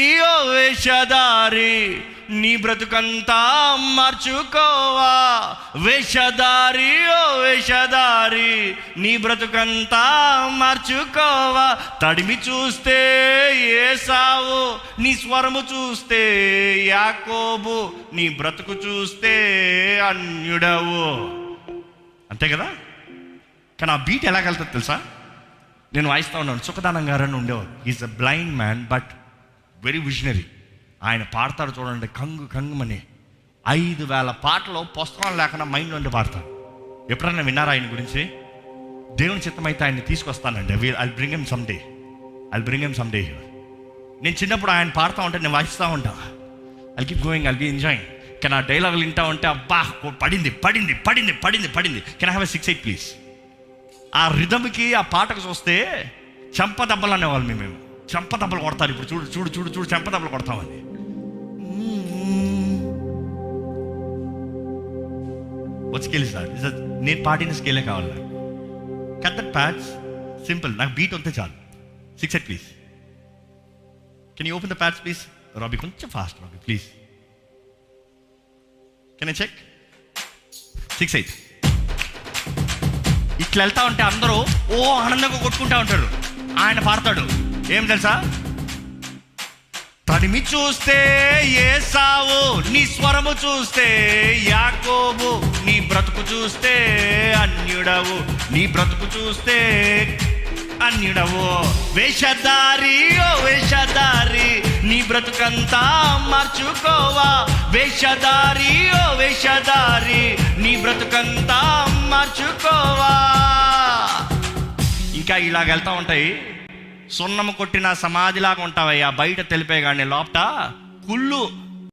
ఓ వేషధారి నీ బ్రతుకంతా మార్చుకోవా? వేషధారి ఓ వేషధారి నీ బ్రతుకంతా మార్చుకోవా? తడిమి చూస్తే ఏసావు నీ స్వరము చూస్తే యాకోబు నీ బ్రతుకు చూస్తే అన్యుడవు. అంతే కదా? కానీ ఆ బీట్ ఎలాగెళ్తుంది తెలుసా? నేను వాయిస్తూ ఉన్నాను సుఖదానం గారని ఉండేవాడు is a blind man but very visionary. ఆయన పాడతాడు చూడండి కంగు కంగుమని. ఐదు వేల పాటలు పుస్తకాలు లేకుండా మైండ్ నుండి పాడతాడు. ఎప్పుడైనా విన్నారా ఆయన గురించి? దేవుని చిత్తమైతే ఆయన్ని తీసుకొస్తానండి. I bring M some day I bring M some day నేను చిన్నప్పుడు ఆయన పాడుతూ ఉంటే నేను వాయిస్తూ ఉంటా. I keep going I be enjoying can ఆ డైలాగులు వింటా ఉంటే అబ్బా పడింది పడింది పడింది పడింది పడింది. Can have a six eight please ఆ రిధమ్కి ఆ పాటకు చూస్తే చెంప దెబ్బలు అనేవాళ్ళు మేము. చెంపదెబ్బలు చెంప కొడతారు ఇప్పుడు. చూడు చూడు చూడు చూడు చెంపదెబ్బలు కొడతామని వచ్చి స్కేల్ సార్ నేను పాడిన స్కేలే కావాలి నాకు. కట్ దట్ ప్యాచ్ సింపుల్ నాకు బీట్ ఉంటే చాలు. Six eight please can you open the patch please Robbie కొంచెం fast Robbie please can I check six eight ఇట్లా వెళ్తా ఉంటే అందరూ ఓ ఆనందంగా కొట్టుకుంటా ఉంటారు. ఆయన పాడతాడు. ఏం తెలుసా? తడిమి చూస్తే ఏసావు నీ స్వరము చూస్తే యాకోబు నీ బ్రతుకు చూస్తే అన్యుడవు నీ బ్రతుకు చూస్తే అన్యుడవు. వేషధారి ఓ వేషధారి నీ బ్రతుకంతా మార్చుకోవా. వేషధారి ఓ వేషధారి నీ బ్రతుకంతా మార్చుకోవా. ఇంకా ఇలాగ వెళ్తా ఉంటాయి. సున్నము కొట్టిన సమాధిలాగా ఉంటావయ్యా. బయట తెలిపే కానీ లోపట. కుళ్ళు.